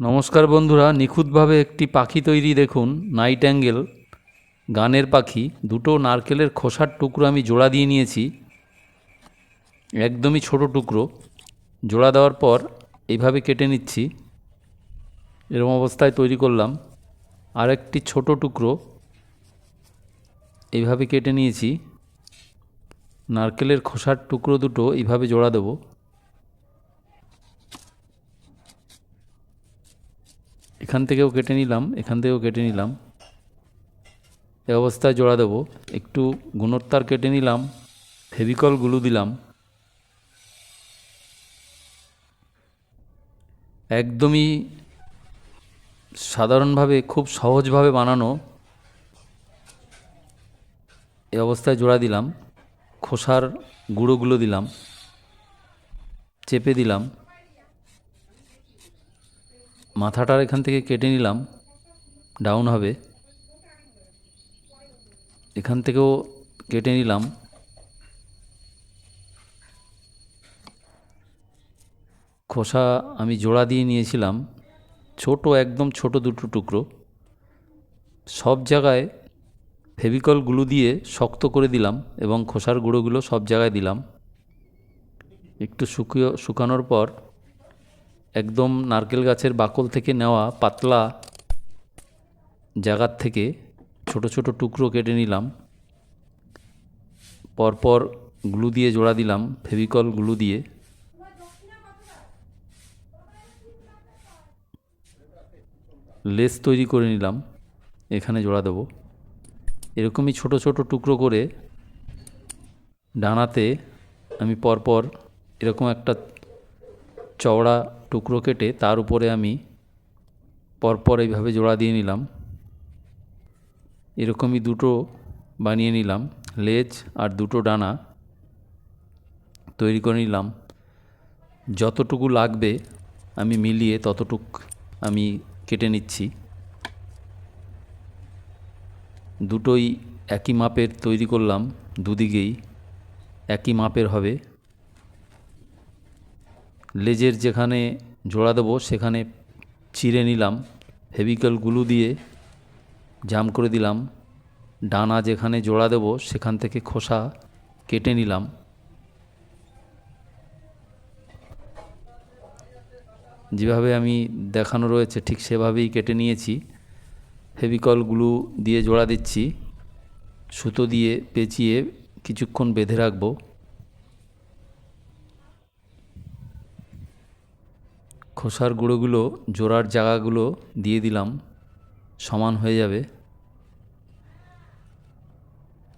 নমস্কার বন্ধুরা, নিখুঁতভাবে একটি পাখি তৈরি দেখুন নাইট অ্যাঙ্গেল গানের পাখি। দুটো নারকেলের খোসার টুকরো আমি জোড়া দিয়ে নিয়েছি, একদমই ছোট টুকরো। জোড়া দেওয়ার পর এইভাবে কেটে নিচ্ছি এরকম অবস্থায় তৈরি করলাম। আর একটি ছোট টুকরো এইভাবে কেটে নিয়েছি। নারকেলের খোসার টুকরো দুটো এইভাবে জোড়া দেবো। এখান থেকেও কেটে নিলাম, এখান থেকেও কেটে নিলাম। এ অবস্থায় জোড়া দেবো। একটু গুণোত্তার কেটে নিলাম, ফেভিকলগুলো দিলাম। একদমই সাধারণভাবে, খুব সহজভাবে বানানো এ অবস্থায় জোড়া দিলাম। খোসার গুঁড়োগুলো দিলাম। চেপে দিলাম। মাথাটার এখান থেকে কেটে নিলাম ডাউন হবে। এখান থেকেও কেটে নিলাম। খোসা আমি জোড়া দিয়ে নিয়েছিলাম, ছোট, একদম ছোট দুটো টুকরো। সব জায়গায় ফেভিকলগুলো দিয়ে শক্ত করে দিলাম এবং খোসার গুঁড়োগুলো সব জায়গায় দিলাম। একটু শুকিয়ে, শুকানোর পর একদম নারকেল গাছের বাকল থেকে নেওয়া পাতলা জায়গার থেকে ছোট ছোট টুকরো কেটে নিলাম। পরপর গ্লু দিয়ে জোড়া দিলাম, ফেভিকল গ্লু দিয়ে। লেস তৈরি করে নিলাম, এখানে জোড়া দেবো। এরকমই ছোট ছোট টুকরো করে ডানাতে আমি পরপর এরকম একটা চওড়া টুকরো কেটে তার উপরে আমি পরপর এইভাবে জোড়া দিয়ে নিলাম। এরকমই দুটো বানিয়ে নিলাম, লেজ আর দুটো ডানা তৈরি করে নিলাম। যতটুকু লাগবে আমি মিলিয়ে ততটুক আমি কেটে নিচ্ছি। দুটোই একই মাপের তৈরি করলাম, দুদিকেই একই মাপের হবে। লেজের যেখানে জোড়া দেবো, সেখানে চিড়ে নিলাম, ফেভিকল গুলু দিয়ে জাম করে দিলাম, ডানা যেখানে জোড়া দেবো, সেখান থেকে খোসা কেটে নিলাম। যেভাবে আমি দেখানো রয়েছে, ঠিক সেভাবেই কেটে নিয়েছি। ফেভিকল গ্লু দিয়ে জোড়া দিচ্ছি। সুতো দিয়ে পেঁচিয়ে কিছুক্ষণ বেঁধে রাখব। খোসার গুঁড়োগুলো, জোড়ার জায়গাগুলো দিয়ে দিলাম, সমান হয়ে যাবে।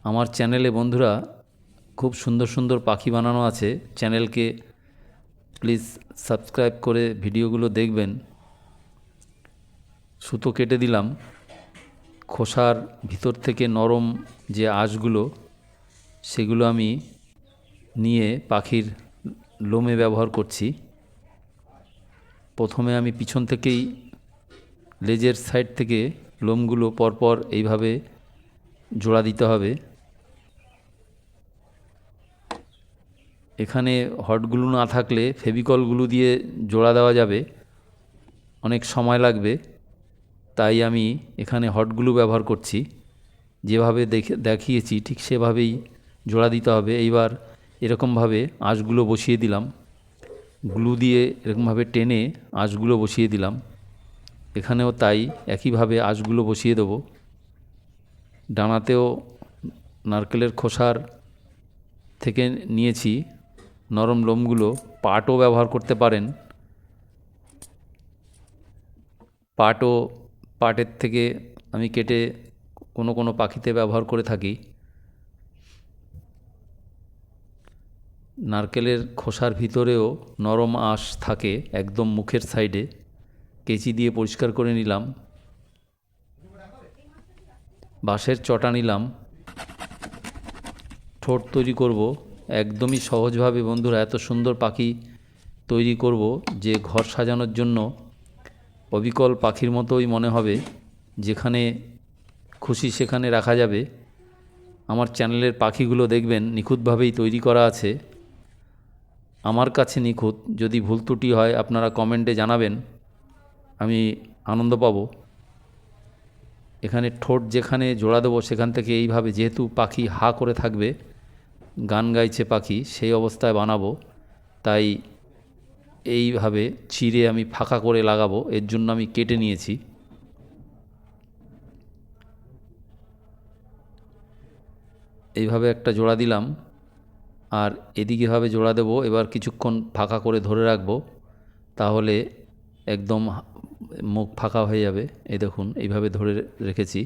আমার চ্যানেলে বন্ধুরা খুব সুন্দর সুন্দর পাখি বানানো আছে। চ্যানেলকে প্লিজ সাবস্ক্রাইব করে ভিডিওগুলো দেখবেন। সুতো কেটে দিলাম। খোসার ভিতর থেকে নরম যে আঁশগুলো, সেগুলো আমি নিয়ে পাখির লোমে ব্যবহার করছি। প্রথমে আমি পিছন থেকেই লেজের সাইড থেকে লোমগুলো পরপর এইভাবে জোড়া দিতে হবে। এখানে হটগুলো না থাকলে ফেভিকলগুলো দিয়ে জোড়া দেওয়া যাবে। অনেক সময় লাগবে। তাই আমি এখানে হটগুলো ব্যবহার করছি। যেভাবে দেখে দেখিয়েছি ঠিক সেভাবেই জোড়া দিতে হবে। এইবার এরকমভাবে আঁশগুলো বসিয়ে দিলাম। গ্লু দিয়ে এরকমভাবে টেনে আঁশগুলো বসিয়ে দিলাম। এখানেও তাই একইভাবে আঁশগুলো বসিয়ে দেবো। ডানাতেও নারকেলের খোসার থেকে নিয়েছি নরম লোমগুলো। পাটও ব্যবহার করতে পারেন। পাটও পাটের থেকে আমি কেটে কোনো কোনো পাখিতে ব্যবহার করে থাকি। নারকেলের খোসার ভিতরেও নরম আঁশ থাকে একদম মুখের সাইডে। কেচি দিয়ে পরিষ্কার করে নিলাম। বাঁশের চটা নিলাম। ঠোঁট তৈরি করব। একদমই সহজভাবে, বন্ধুরা, এত সুন্দর পাখি তৈরি করব যে ঘর সাজানোর জন্য অবিকল পাখির মতোই মনে হবে। যেখানে খুশি সেখানে রাখা যাবে। আমার চ্যানেলের পাখিগুলো দেখবেন, নিখুঁতভাবেই তৈরি করা আছে। আমার কাছে নিখুঁত। যদি ভুল ত্রুটি হয়, আপনারা কমেন্টে জানাবেন। আমি আনন্দ পাবো। এখানে ঠোঁট যেখানে জোড়া দেবো, সেখান থেকে এইভাবে যেহেতু পাখি হা করে থাকবে, গান গাইছে পাখি, সেই অবস্থায় বানাবো। তাই এইভাবে চিড়ে আমি ফাঁকা করে লাগাবো, এর জন্য আমি কেটে নিয়েছি। এইভাবে একটা জোড়া দিলাম। আর এদিকে ভাবে জোড়া দেবো, এবার কিছুক্ষণ ফাঁকা করে ধরে রাখব, তাহলে একদম মুখ ফাঁকা হয়ে যাবে। এই দেখুন, এইভাবে ধরে রেখেছি।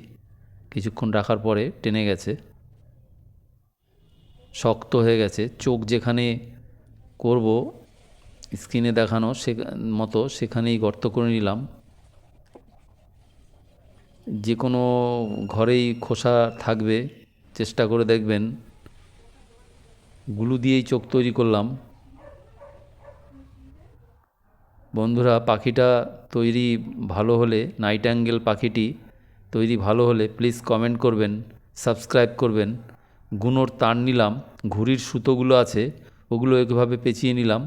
কিছুক্ষণ রাখার পরে টেনে গেছে। শক্ত হয়ে গেছে। চোখ যেখানে করব, স্ক্রিনে দেখানো সে মতো সেখানেই গর্ত করে নিলাম। যে কোনো ঘরেই খোসা থাকবে, চেষ্টা করে দেখবেন। গুলু দিয়েই চোখ তৈরি করলাম। বন্ধুরা, পাখিটা তৈরি ভালো হলে নাইট অ্যাঙ্গেল পাখিটি তৈরি ভালো হলে প্লিজ কমেন্ট করবেন সাবস্ক্রাইব করবেন। গুনোর তার নিলাম, ঘুড়ির সুতোগুলো আছে, ওগুলো একভাবে পেঁচিয়ে নিলাম।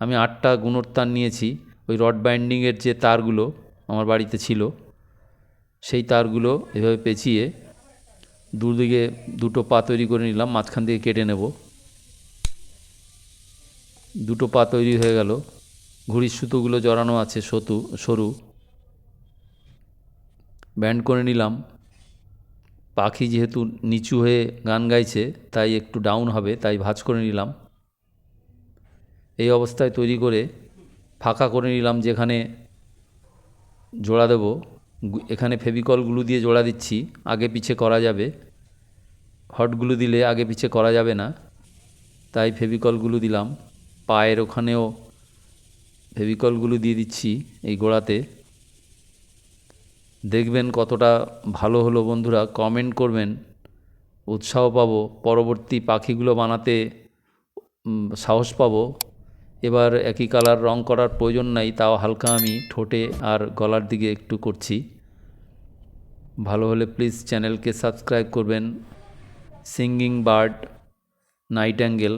আমি আটটা গুনোর তার নিয়েছি, ওই রড বাইন্ডিংয়ের যে তারগুলো আমার বাড়িতে ছিল, সেই তারগুলো এভাবে পেঁচিয়ে দুদিকে দুটো পা তৈরি করে নিলাম, মাঝখান থেকে কেটে নেব। দুটো পা তৈরি হয়ে গেল। ঘুড়ির সুতোগুলো জড়ানো আছে সতু, সরু। ব্যান্ড করে নিলাম। পাখি যেহেতু নিচু হয়ে গান গাইছে, তাই একটু ডাউন হবে, তাই ভাঁজ করে নিলাম। এই অবস্থায় তৈরি করে ফাঁকা করে নিলাম, যেখানে জোড়া দেব। এখানে ফেভিকলগুলো দিয়ে জোড়া দিচ্ছি। আগে পিছে করা যাবে। হটগুলো দিলে আগে পিছে করা যাবে না। তাই ফেভিকলগুলো দিলাম। পায়ের ওখানেও ফেভিকলগুলো দিয়ে দিচ্ছি এই গোড়াতে। দেখবেন কতটা ভালো হলো বন্ধুরা, কমেন্ট করবেন। উৎসাহ পাবো, পরবর্তী পাখিগুলো বানাতে সাহস পাবো। এবার একই কালার রং করার প্রয়োজন নাই, তাও হালকা আমি ঠোঁটে আর গলার দিকে একটু করছি। ভালো হলে প্লিজ চ্যানেলকে সাবস্ক্রাইব করবেন। Singing bird, nightingale.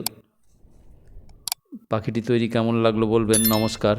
পাখিটি তৈরি কেমন লাগল বলবেন? নমস্কার।